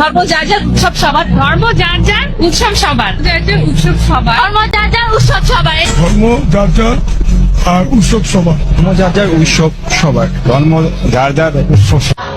ধর্ম যার যার উৎসব সবার। ধর্ম যার যার উৎসব সবার। যার যার উৎসব সবার। ধর্ম যার যার উৎসব সবার। ধর্ম যার যার আর উৎসব সবার। ধর্ম যার যার উৎসব সবার। ধর্ম যার যার উৎসব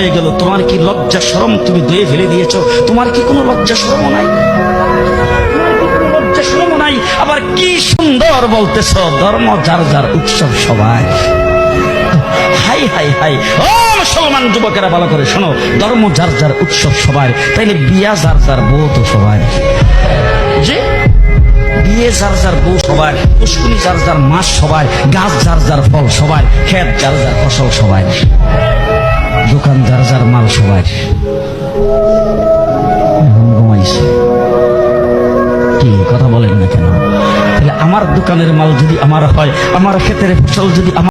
হয়ে গেল। তোমার কি লজ্জা শরম তুমি ধুয়ে ফেলে দিয়েছ? তোমার কি কোনো লজ্জা শরম নাই? আবার কি সুন্দর বলতেছ, ধর্ম যার যার উৎসব সবাই। High high high. ও মুসলমান যুবকেরা, ভালো করে শোনো। ধর্ম যার যার উৎসব সবাই। তাইলে বিয়া যার যার বউ তো সবাই। যে বিয়ে যার যার বউ সবাই, পুষ্কুনি যার যার মাস সবাই, গাছ যার যার ফল সবাই, ক্ষেত যার যার ফসল সবাই। দোকান যার মাল সবাই। ঘুমাইছে। কি কথা বলেন না কেন? তাহলে আমার দোকানের মাল যদি আমার হয়, আমার ক্ষেতের ফসল যদি আমার